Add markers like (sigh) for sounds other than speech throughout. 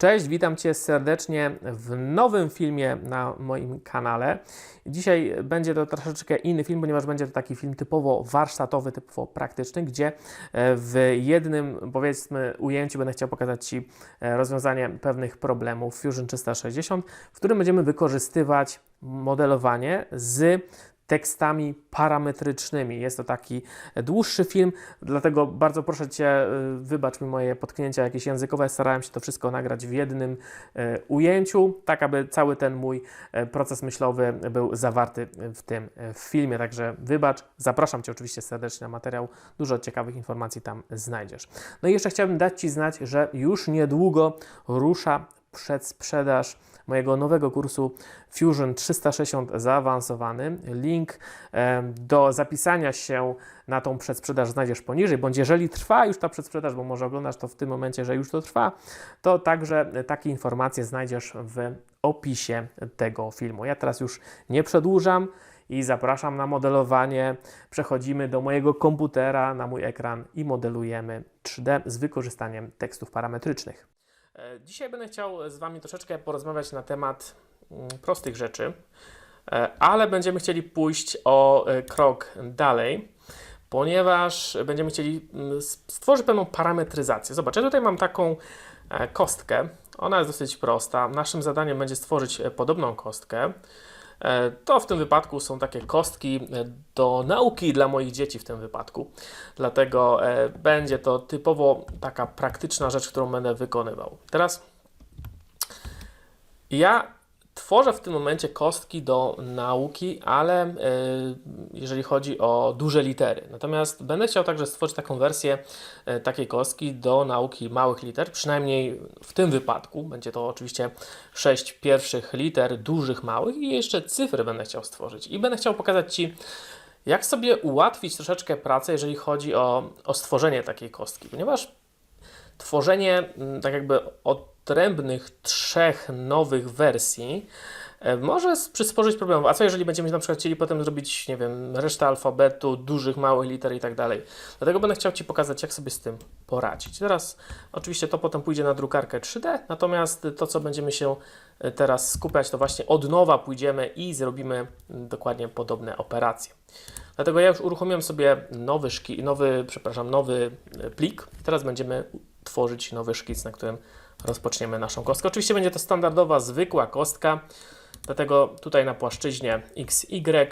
Cześć, witam Cię serdecznie w nowym filmie na moim kanale. Dzisiaj będzie to troszeczkę inny film, ponieważ będzie to taki film typowo warsztatowy, typowo praktyczny, gdzie e, w jednym, powiedzmy, ujęciu będę chciał pokazać Ci e, rozwiązanie pewnych problemów Fusion 360, w którym będziemy wykorzystywać modelowanie z tekstami parametrycznymi. Jest to taki dłuższy film, dlatego bardzo proszę Cię, y, wybacz mi moje potknięcia jakieś językowe. Starałem się to wszystko nagrać w jednym y, ujęciu, tak aby cały ten mój proces myślowy był zawarty w tym filmie. Także wybacz, zapraszam Cię oczywiście serdecznie na materiał. Dużo ciekawych informacji tam znajdziesz. No i jeszcze chciałbym dać Ci znać, że już niedługo rusza przedsprzedaż mojego nowego kursu Fusion 360 zaawansowany. Link do zapisania się na tą przedsprzedaż znajdziesz poniżej, bądź jeżeli trwa już ta przedsprzedaż, bo może oglądasz to w tym momencie, że już to trwa, to także takie informacje znajdziesz w opisie tego filmu. Ja teraz już nie przedłużam i zapraszam na modelowanie. Przechodzimy do mojego komputera, na mój ekran i modelujemy 3D z wykorzystaniem tekstów parametrycznych. E, dzisiaj będę chciał z Wami troszeczkę porozmawiać na temat mm, prostych rzeczy, e, ale będziemy chcieli pójść o e, krok dalej, ponieważ będziemy chcieli mm, stworzyć pewną parametryzację. Zobacz, ja tutaj mam taką kostkę. Ona jest dosyć prosta. Naszym zadaniem będzie stworzyć podobną kostkę. E, to w tym wypadku są takie kostki e, do nauki dla moich dzieci w tym wypadku. Dlatego e, będzie to typowo taka praktyczna rzecz, którą będę wykonywał. Teraz ja Tworzę w tym momencie kostki do nauki, ale e, jeżeli chodzi o duże litery. Natomiast będę chciał także stworzyć taką wersję e, takiej kostki do nauki małych liter, przynajmniej w tym wypadku. Będzie to oczywiście sześć pierwszych liter, dużych, małych i jeszcze cyfry będę chciał stworzyć. I będę chciał pokazać Ci, jak sobie ułatwić troszeczkę pracę, jeżeli chodzi o, o stworzenie takiej kostki, ponieważ tworzenie tak jakby odrębnych trzech nowych wersji e, może przysporzyć problemów. A co jeżeli będziemy na przykład chcieli potem zrobić, nie wiem, resztę alfabetu, dużych, małych liter i tak dalej. Dlatego będę chciał Ci pokazać, jak sobie z tym poradzić. Teraz oczywiście to potem pójdzie na drukarkę 3D, natomiast to, co będziemy się e, teraz skupiać, to właśnie od nowa pójdziemy i zrobimy dokładnie podobne operacje. Dlatego ja już uruchomiłem sobie nowy, szki, nowy, przepraszam, nowy e, plik. Teraz będziemy tworzyć nowy szkic, na którym rozpoczniemy naszą kostkę. Oczywiście będzie to standardowa, zwykła kostka, dlatego tutaj na płaszczyźnie XY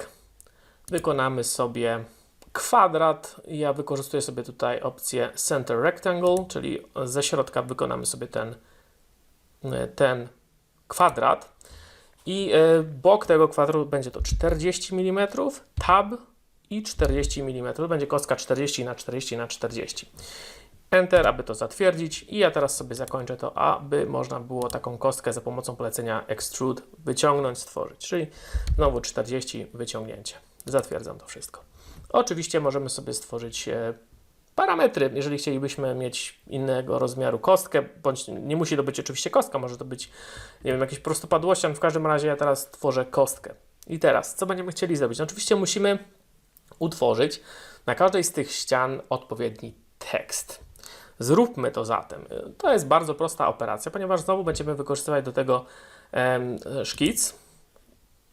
wykonamy sobie kwadrat. Ja wykorzystuję sobie tutaj opcję Center Rectangle, czyli ze środka wykonamy sobie ten, ten kwadrat. I e, bok tego kwadratu będzie to 40 mm, tab i 40 mm. Będzie kostka 40 na 40 na 40. Enter, aby to zatwierdzić i ja teraz sobie zakończę to, aby można było taką kostkę za pomocą polecenia Extrude wyciągnąć, stworzyć, czyli znowu 40 wyciągnięcie. Zatwierdzam to wszystko. Oczywiście możemy sobie stworzyć e, parametry, jeżeli chcielibyśmy mieć innego rozmiaru kostkę, bądź nie musi to być oczywiście kostka, może to być, nie wiem, jakieś prostopadłościan, w każdym razie ja teraz tworzę kostkę. I teraz, co będziemy chcieli zrobić? No, oczywiście musimy utworzyć na każdej z tych ścian odpowiedni tekst. Zróbmy to zatem. To jest bardzo prosta operacja, ponieważ znowu będziemy wykorzystywać do tego szkic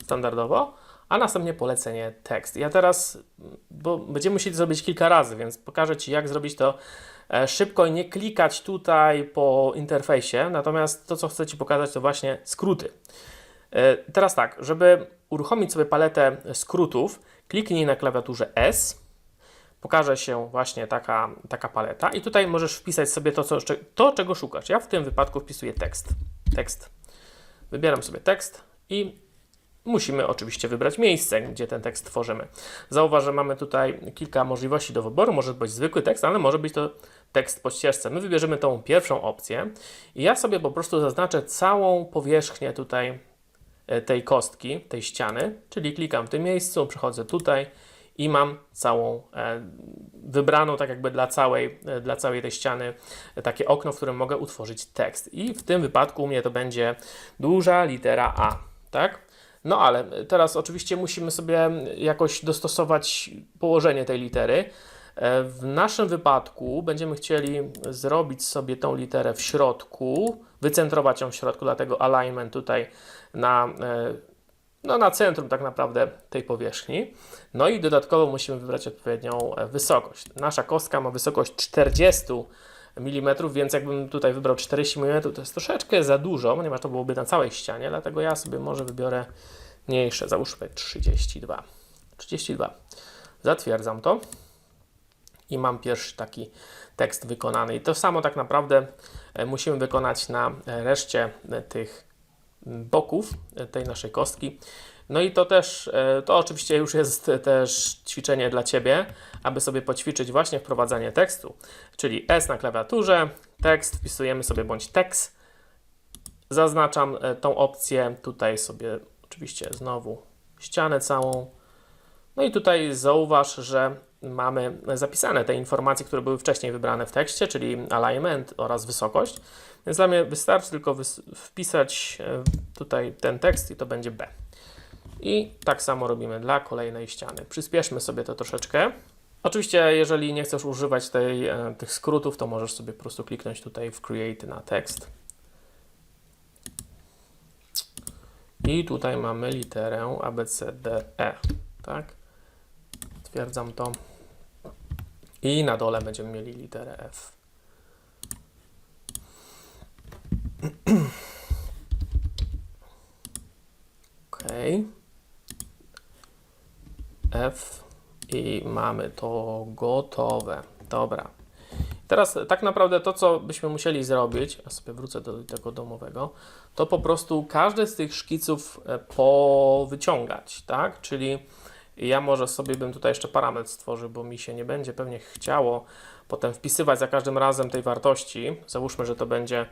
standardowo, a następnie polecenie tekst. Ja teraz, bo będziemy musieli zrobić kilka razy, więc pokażę Ci, jak zrobić to e, szybko i nie klikać tutaj po interfejsie. Natomiast to, co chcę Ci pokazać, to właśnie skróty. E, teraz tak, żeby uruchomić sobie paletę skrótów, kliknij na klawiaturze S pokaże się właśnie taka, taka paleta i tutaj możesz wpisać sobie to, co, to, czego szukasz. Ja w tym wypadku wpisuję tekst. Tekst. Wybieram sobie tekst i musimy oczywiście wybrać miejsce, gdzie ten tekst tworzymy. Zauważ, że mamy tutaj kilka możliwości do wyboru. Może być zwykły tekst, ale może być to tekst po ścieżce. My wybierzemy tą pierwszą opcję i ja sobie po prostu zaznaczę całą powierzchnię tutaj e, tej kostki, tej ściany, czyli klikam w tym miejscu, przechodzę tutaj i mam całą e, wybraną tak jakby dla całej, e, dla całej tej ściany e, takie okno, w którym mogę utworzyć tekst. I w tym wypadku u mnie to będzie duża litera A, tak? No ale teraz oczywiście musimy sobie jakoś dostosować położenie tej litery. W naszym wypadku będziemy chcieli zrobić sobie tą literę w środku, wycentrować ją w środku, dlatego alignment tutaj na, no na centrum tak naprawdę tej powierzchni. No i dodatkowo musimy wybrać odpowiednią e, wysokość. Nasza kostka ma wysokość 40 mm, więc jakbym tutaj wybrał 40 mm, to jest troszeczkę za dużo, ponieważ to byłoby na całej ścianie, dlatego ja sobie może wybiorę mniejsze, załóżmy 32. 32. Zatwierdzam to i mam pierwszy taki tekst wykonany. I to samo tak naprawdę e, musimy wykonać na e, reszcie tych boków e, tej naszej kostki. No i to też, e, to oczywiście już jest też ćwiczenie dla Ciebie, aby sobie poćwiczyć właśnie wprowadzanie tekstu, czyli S na klawiaturze, tekst, wpisujemy sobie bądź tekst, zaznaczam e, tą opcję, tutaj sobie oczywiście znowu ścianę całą, no i tutaj zauważ, że mamy zapisane te informacje, które były wcześniej wybrane w tekście, czyli alignment oraz wysokość. Więc dla mnie wystarczy tylko wpisać e, tutaj ten tekst i to będzie B. I tak samo robimy dla kolejnej ściany. Przyspieszmy sobie to troszeczkę. Oczywiście, jeżeli nie chcesz używać tej, e, tych skrótów, to możesz sobie po prostu kliknąć tutaj w Create na tekst. I tutaj mamy literę A, B, C, D, E. Tak? Stwierdzam to. I na dole będziemy mieli literę F. OK. F i mamy to gotowe. Dobra. Teraz tak naprawdę to, co byśmy musieli zrobić, a sobie wrócę do tego domowego, to po prostu każdy z tych szkiców e, powyciągać, tak? Czyli ja może sobie bym tutaj jeszcze parametr stworzył, bo mi się nie będzie pewnie chciało potem wpisywać za każdym razem tej wartości. Załóżmy, że to będzie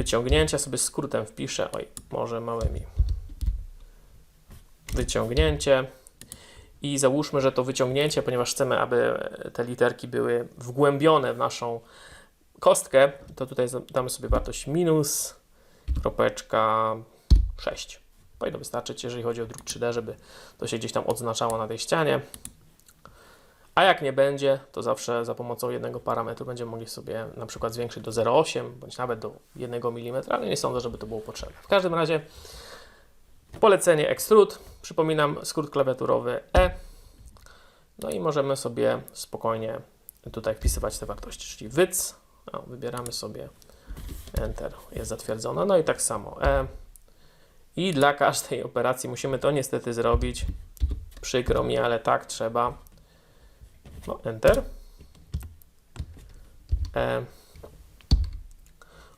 wyciągnięcie, ja sobie skrótem wpiszę, oj, może małymi. Wyciągnięcie i załóżmy, że to wyciągnięcie, ponieważ chcemy, aby te literki były wgłębione w naszą kostkę, to tutaj damy sobie wartość minus kropeczka 6. Powinno wystarczyć, jeżeli chodzi o druk 3D, żeby to się gdzieś tam odznaczało na tej ścianie. A jak nie będzie, to zawsze za pomocą jednego parametru będziemy mogli sobie na przykład zwiększyć do 0,8 bądź nawet do 1 mm, ale nie sądzę, żeby to było potrzebne. W każdym razie polecenie Extrude, przypominam skrót klawiaturowy E. No i możemy sobie spokojnie tutaj wpisywać te wartości, czyli wyc, o, wybieramy sobie Enter, jest zatwierdzona, no i tak samo E. I dla każdej operacji musimy to niestety zrobić. Przykro mi, ale tak trzeba. No, Enter. E.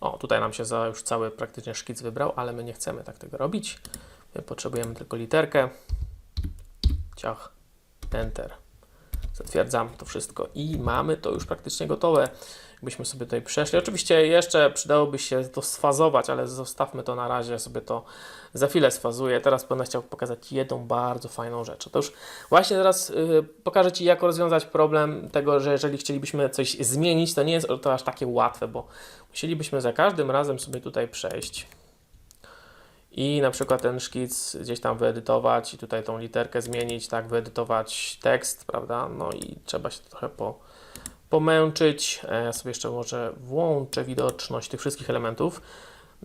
O, tutaj nam się za już cały praktycznie szkic wybrał, ale my nie chcemy tak tego robić. My potrzebujemy tylko literkę. Ciach. Enter. Zatwierdzam to wszystko i mamy to już praktycznie gotowe. Jakbyśmy sobie tutaj przeszli. Oczywiście jeszcze przydałoby się to sfazować, ale zostawmy to na razie, sobie to za chwilę sfazuję. Teraz będę chciał pokazać jedną bardzo fajną rzecz. Otóż właśnie teraz y, pokażę Ci, jak rozwiązać problem tego, że jeżeli chcielibyśmy coś zmienić, to nie jest to aż takie łatwe, bo musielibyśmy za każdym razem sobie tutaj przejść i na przykład ten szkic gdzieś tam wyedytować i tutaj tą literkę zmienić, tak, wyedytować tekst, prawda? No i trzeba się trochę po, pomęczyć. E, Ja sobie jeszcze może włączę widoczność tych wszystkich elementów.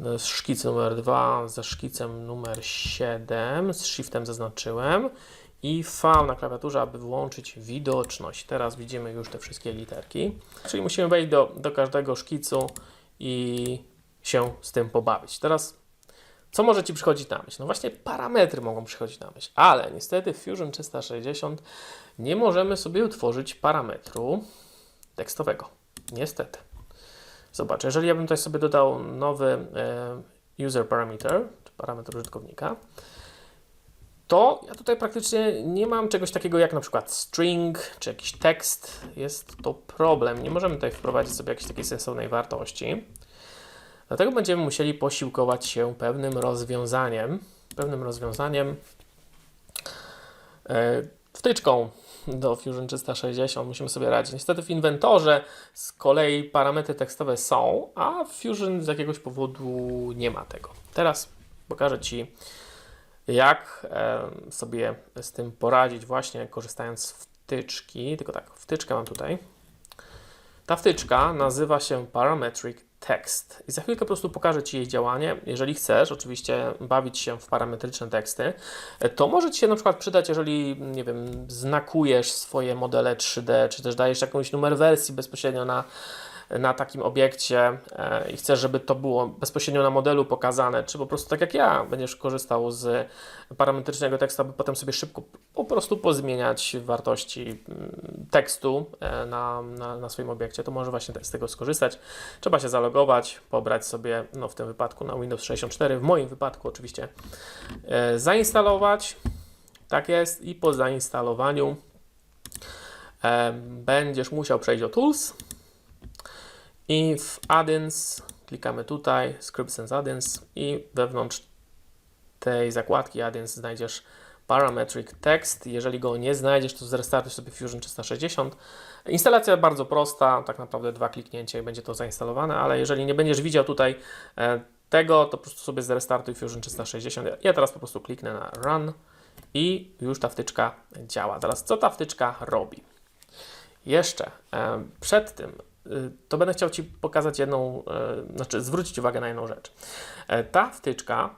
E, Szkic numer 2 ze szkicem numer 7, z shiftem zaznaczyłem i V na klawiaturze, aby włączyć widoczność. Teraz widzimy już te wszystkie literki. Czyli musimy wejść do, do każdego szkicu i się z tym pobawić. Teraz co może Ci przychodzić na myśl? No właśnie parametry mogą przychodzić na myśl, ale niestety w Fusion 360 nie możemy sobie utworzyć parametru tekstowego. Niestety. Zobacz, jeżeli ja bym tutaj sobie dodał nowy e, user parameter, czy parametr użytkownika, to ja tutaj praktycznie nie mam czegoś takiego jak na przykład string, czy jakiś tekst. Jest to problem. Nie możemy tutaj wprowadzić sobie jakiejś takiej sensownej wartości. Dlatego będziemy musieli posiłkować się pewnym rozwiązaniem, pewnym rozwiązaniem e, wtyczką do Fusion 360 musimy sobie radzić. Niestety w inwentorze z kolei parametry tekstowe są, a w Fusion z jakiegoś powodu nie ma tego. Teraz pokażę Ci, jak sobie z tym poradzić, właśnie korzystając z wtyczki, tylko tak, wtyczkę mam tutaj. Ta wtyczka nazywa się Parametric Text i za chwilkę po prostu pokażę Ci jej działanie. Jeżeli chcesz oczywiście bawić się w parametryczne teksty, to może Ci się na przykład przydać, jeżeli, nie wiem, znakujesz swoje modele 3D, czy też dajesz jakąś numer wersji bezpośrednio na, na takim obiekcie e, i chcesz, żeby to było bezpośrednio na modelu pokazane, czy po prostu tak jak ja będziesz korzystał z parametrycznego tekstu, aby potem sobie szybko po prostu pozmieniać wartości mm, tekstu e, na, na, na swoim obiekcie, to może właśnie z tego skorzystać. Trzeba się zalogować, pobrać sobie, no w tym wypadku na Windows 64, w moim wypadku oczywiście, e, zainstalować, tak jest, i po zainstalowaniu będziesz musiał przejść do Tools i w Add-ins klikamy tutaj, Scripts and Add-ins i wewnątrz tej zakładki Add-ins znajdziesz Parametric Text. Jeżeli go nie znajdziesz, to zrestartuj sobie Fusion 360. Instalacja bardzo prosta, tak naprawdę dwa kliknięcia i będzie to zainstalowane, ale jeżeli nie będziesz widział tutaj e, tego, to po prostu sobie zrestartuj Fusion 360. Ja teraz po prostu kliknę na Run i już ta wtyczka działa. Teraz co ta wtyczka robi? Jeszcze e, przed tym to będę chciał Ci pokazać jedną, e, znaczy zwrócić uwagę na jedną rzecz. E, Ta wtyczka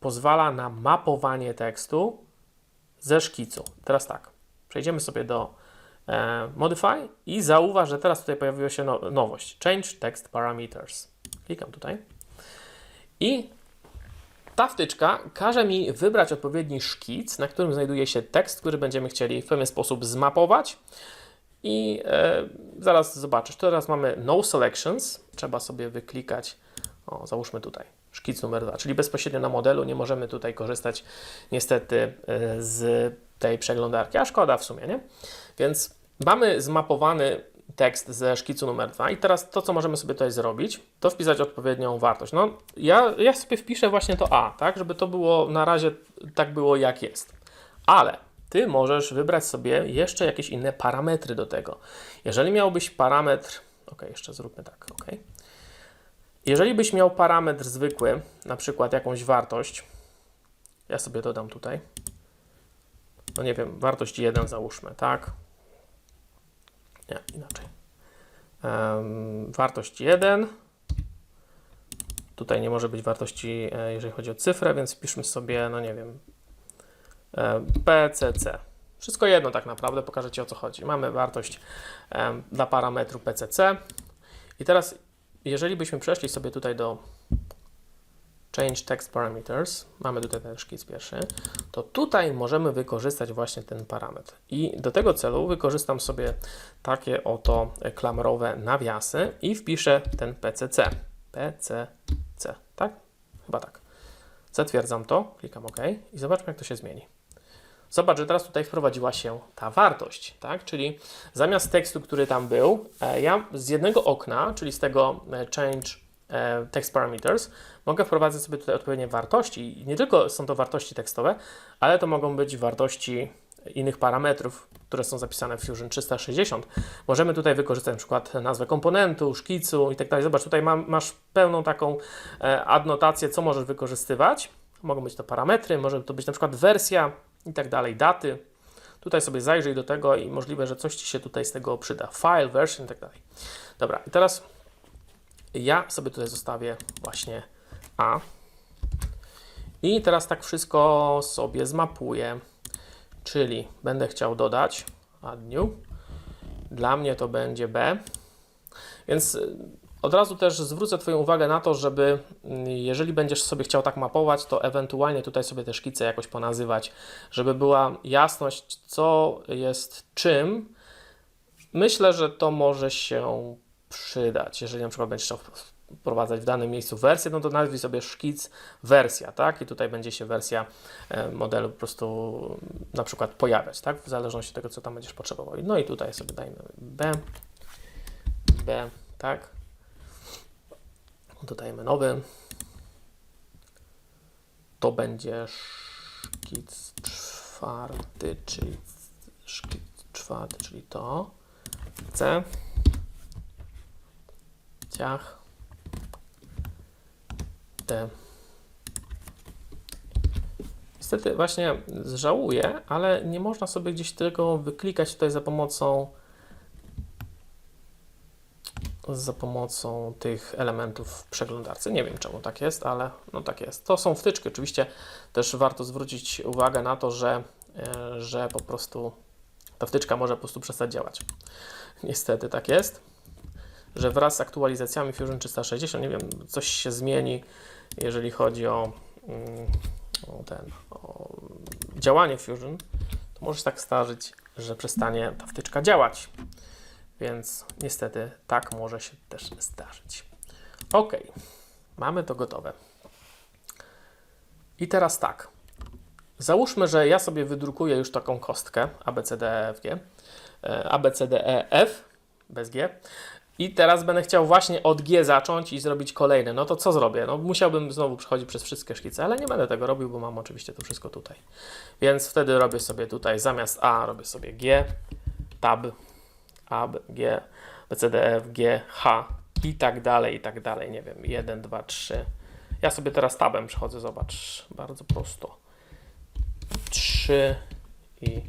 pozwala na mapowanie tekstu ze szkicu. Teraz tak, przejdziemy sobie do e, Modify i zauważ, że teraz tutaj pojawiła się no, nowość. Change Text Parameters. Klikam tutaj. I ta wtyczka każe mi wybrać odpowiedni szkic, na którym znajduje się tekst, który będziemy chcieli w pewien sposób zmapować. I e, zaraz zobaczysz. Teraz mamy No Selections. Trzeba sobie wyklikać. O, załóżmy tutaj szkic numer 2, czyli bezpośrednio na modelu nie możemy tutaj korzystać niestety e, z tej przeglądarki, a szkoda w sumie, nie? Więc mamy zmapowany tekst ze szkicu numer 2 i teraz to, co możemy sobie tutaj zrobić, to wpisać odpowiednią wartość. No, ja, ja sobie wpiszę właśnie to A, tak, żeby to było na razie tak było jak jest. Ale Ty możesz wybrać sobie jeszcze jakieś inne parametry do tego. Jeżeli miałbyś parametr, ok, jeszcze zróbmy tak, ok. Jeżeli byś miał parametr zwykły, na przykład jakąś wartość, ja sobie dodam tutaj, no nie wiem, wartość 1 załóżmy, tak? Nie, inaczej. Um, wartość 1. Tutaj nie może być wartości, e, jeżeli chodzi o cyfrę, więc wpiszmy sobie, no nie wiem, PCC. Wszystko jedno tak naprawdę, pokażę Ci o co chodzi. Mamy wartość dla parametru PCC i teraz jeżeli byśmy przeszli sobie tutaj do Change Text Parameters, mamy tutaj ten szkic pierwszy, to tutaj możemy wykorzystać właśnie ten parametr. I do tego celu wykorzystam sobie takie oto klamrowe nawiasy i wpiszę ten PCC. PCC, tak? Chyba tak. Zatwierdzam to, klikam OK i zobaczmy jak to się zmieni. Zobacz, że teraz tutaj wprowadziła się ta wartość, tak? Czyli zamiast tekstu, który tam był, e, ja z jednego okna, czyli z tego e, change e, text parameters, mogę wprowadzać sobie tutaj odpowiednie wartości. I nie tylko są to wartości tekstowe, ale to mogą być wartości innych parametrów, które są zapisane w Fusion 360. Możemy tutaj wykorzystać na przykład nazwę komponentu, szkicu i tak dalej. Zobacz, tutaj mam, masz pełną taką adnotację, co możesz wykorzystywać. Mogą być to parametry, może to być na przykład wersja i tak dalej, daty. Tutaj sobie zajrzyj do tego i możliwe, że coś Ci się tutaj z tego przyda. File, version i tak dalej. Dobra, i teraz ja sobie tutaj zostawię właśnie A. I teraz tak wszystko sobie zmapuję. Czyli będę chciał dodać add new. Dla mnie to będzie B. Więc od razu też zwrócę Twoją uwagę na to, żeby mm, jeżeli będziesz sobie chciał tak mapować, to ewentualnie tutaj sobie te szkice jakoś ponazywać, żeby była jasność, co jest czym. Myślę, że to może się przydać. Jeżeli na przykład będziesz chciał wprowadzać w danym miejscu wersję, no to nazwij sobie szkic wersja, tak? I tutaj będzie się wersja e, modelu po prostu na przykład pojawiać, tak? W zależności od tego, co tam będziesz potrzebował. No i tutaj sobie dajmy B, B, tak? Dodajemy nowy. To będzie szkic czwarty, czyli szkic czwarty, czyli to. C. Ciach. D. Niestety właśnie żałuję, ale nie można sobie gdzieś tego wyklikać tutaj za pomocą za pomocą tych elementów w przeglądarce. Nie wiem czemu tak jest, ale no tak jest. To są wtyczki. Oczywiście też warto zwrócić uwagę na to, że, e, że po prostu ta wtyczka może po prostu przestać działać. Niestety tak jest, że wraz z aktualizacjami Fusion 360, nie wiem, coś się zmieni, jeżeli chodzi o, mm, o ten, o działanie Fusion, to może się tak zdarzyć, że przestanie ta wtyczka działać. Więc niestety tak może się też zdarzyć. Ok, mamy to gotowe. I teraz tak. Załóżmy, że ja sobie wydrukuję już taką kostkę ABCDEFG, e, ABCDEF bez G. I teraz będę chciał właśnie od G zacząć i zrobić kolejne. No to co zrobię? No musiałbym znowu przechodzić przez wszystkie szkice, ale nie będę tego robił, bo mam oczywiście to wszystko tutaj. Więc wtedy robię sobie tutaj zamiast A robię sobie G, tab, A, B, G, B, C, D, F, G, H i tak dalej, i tak dalej. Nie wiem, 1, 2, 3. Ja sobie teraz tabem przechodzę, zobacz, bardzo prosto. 3 i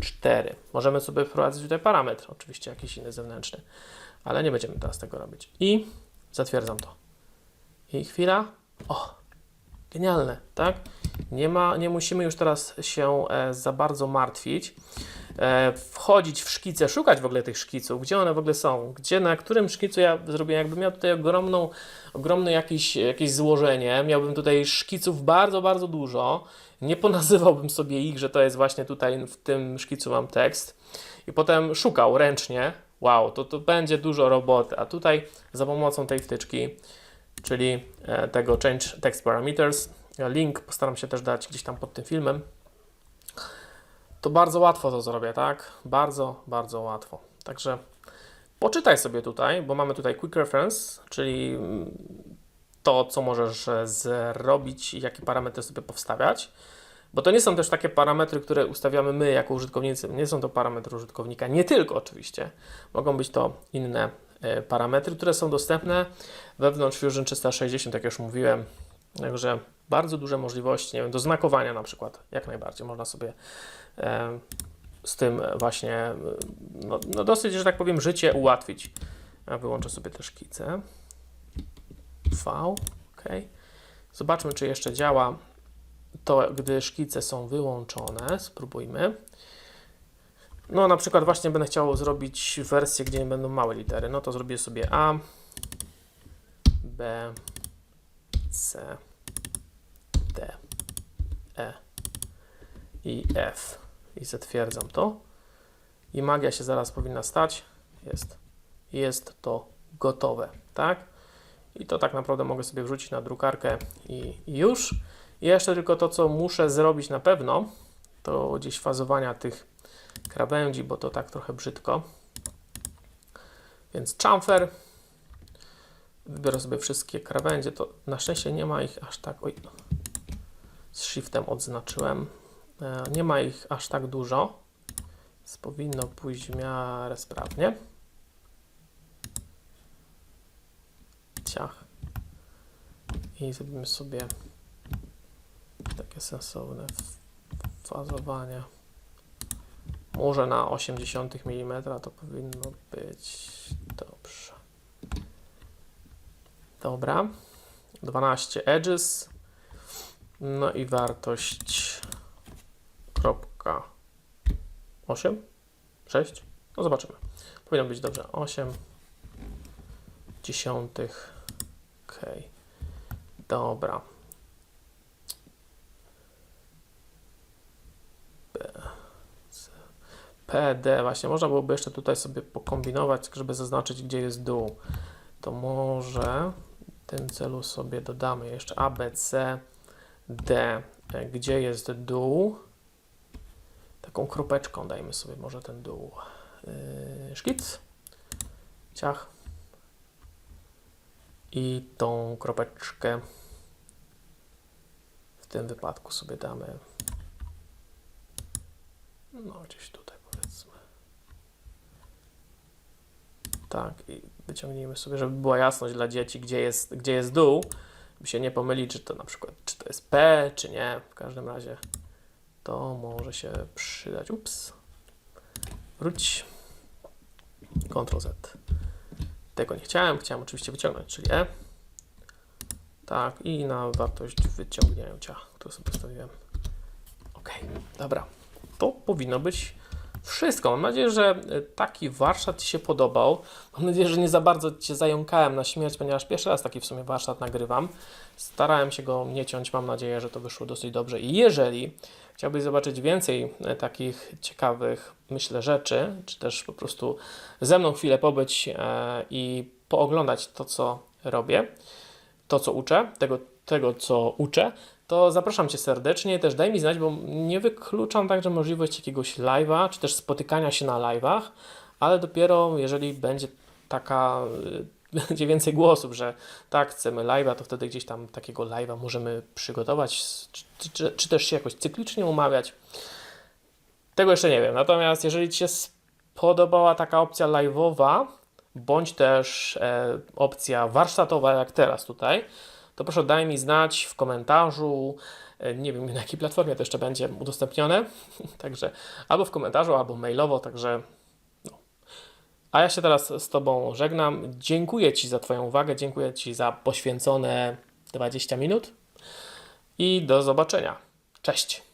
4. Możemy sobie wprowadzić tutaj parametr, oczywiście jakiś inny zewnętrzny, ale nie będziemy teraz tego robić. I zatwierdzam to. I chwila. O, genialne, tak? Nie, ma, nie musimy już teraz się e, za bardzo martwić, e, wchodzić w szkice, szukać w ogóle tych szkiców, gdzie one w ogóle są, gdzie, na którym szkicu ja zrobię, jakbym miał tutaj ogromną, ogromne jakieś, jakieś złożenie, miałbym tutaj szkiców bardzo, bardzo dużo, nie ponazywałbym sobie ich, że to jest właśnie tutaj w tym szkicu mam tekst. I potem szukał ręcznie, wow, to, to będzie dużo roboty, a tutaj za pomocą tej wtyczki, czyli e, tego Change Text Parameters, link postaram się też dać gdzieś tam pod tym filmem, to bardzo łatwo to zrobię, tak? Bardzo, bardzo łatwo. Także poczytaj sobie tutaj, bo mamy tutaj Quick Reference, czyli mm, to, co możesz e, zrobić i jakie parametry sobie powstawiać. Bo to nie są też takie parametry, które ustawiamy my jako użytkownicy. Nie są to parametry użytkownika, nie tylko oczywiście. Mogą być to inne parametry, które są dostępne wewnątrz Fusion 360, jak już mówiłem. Także bardzo duże możliwości, nie wiem, do znakowania na przykład, jak najbardziej można sobie e, z tym właśnie, e, no, no dosyć, że tak powiem, życie ułatwić. Ja wyłączę sobie te szkice. V, ok. Zobaczmy, czy jeszcze działa to, gdy szkice są wyłączone. Spróbujmy. No, na przykład właśnie będę chciał zrobić wersję, gdzie nie będą małe litery. No to zrobię sobie A, B, C, D, E i F. I zatwierdzam to. I magia się zaraz powinna stać. Jest. Jest to gotowe, tak? I to tak naprawdę mogę sobie wrzucić na drukarkę i, już. I jeszcze tylko to, co muszę zrobić na pewno, to gdzieś fazowania tych krawędzi, bo to tak trochę brzydko. Więc chamfer. Wybiorę sobie wszystkie krawędzie. To na szczęście nie ma ich aż tak. Oj, z shiftem odznaczyłem. E, Nie ma ich aż tak dużo. Więc powinno pójść w miarę sprawnie. Ciach. I zrobimy sobie takie sensowne fazowanie. Może na 80 mm to powinno być dobrze. Dobra. 12 edges. No i wartość kropka 8? 6? No zobaczymy. Powinno być dobrze. 8 dziesiątych. Ok. Dobra. PD, właśnie można byłoby jeszcze tutaj sobie pokombinować, żeby zaznaczyć, gdzie jest dół. To może w tym celu sobie dodamy jeszcze A, B, C, D, gdzie jest dół. Taką kropeczką dajmy sobie może ten dół. Yy, szkic, ciach. I tą kropeczkę w tym wypadku sobie damy no gdzieś tutaj powiedzmy. Tak, i wyciągnijmy sobie, żeby była jasność dla dzieci, gdzie jest, gdzie jest dół, by się nie pomylić, czy to na przykład, czy to jest P, czy nie. W każdym razie To może się przydać. Ups. Wróć. Ctrl Z. Tego nie chciałem. Chciałem oczywiście wyciągnąć, czyli E. Tak, i na wartość wyciągnięcia, którą sobie postawiłem. Ok, dobra. To powinno być wszystko. Mam nadzieję, że y, taki warsztat Ci się podobał. Mam nadzieję, że nie za bardzo Cię zająkałem na śmierć, ponieważ pierwszy raz taki w sumie warsztat nagrywam. Starałem się go nie ciąć. Mam nadzieję, że to wyszło dosyć dobrze. I jeżeli chciałbyś zobaczyć więcej e, takich ciekawych, myślę, rzeczy, czy też po prostu ze mną chwilę pobyć e, i pooglądać to, co robię, to, co uczę, tego, tego co uczę, to zapraszam Cię serdecznie. Też daj mi znać, bo nie wykluczam także możliwość jakiegoś live'a, czy też spotykania się na live'ach, ale dopiero jeżeli będzie taka, y, (laughs) będzie więcej głosów, że tak, chcemy live'a, to wtedy gdzieś tam takiego live'a możemy przygotować, czy, czy, czy też się jakoś cyklicznie umawiać. Tego jeszcze nie wiem. Natomiast jeżeli Ci się spodobała taka opcja live'owa, bądź też e, opcja warsztatowa, jak teraz tutaj, to proszę daj mi znać w komentarzu. E, Nie wiem na jakiej platformie to jeszcze będzie udostępnione. (laughs) Także albo w komentarzu, albo mailowo. Także no. A ja się teraz z Tobą żegnam. Dziękuję Ci za Twoją uwagę. Dziękuję Ci za poświęcone 20 minut. I do zobaczenia. Cześć.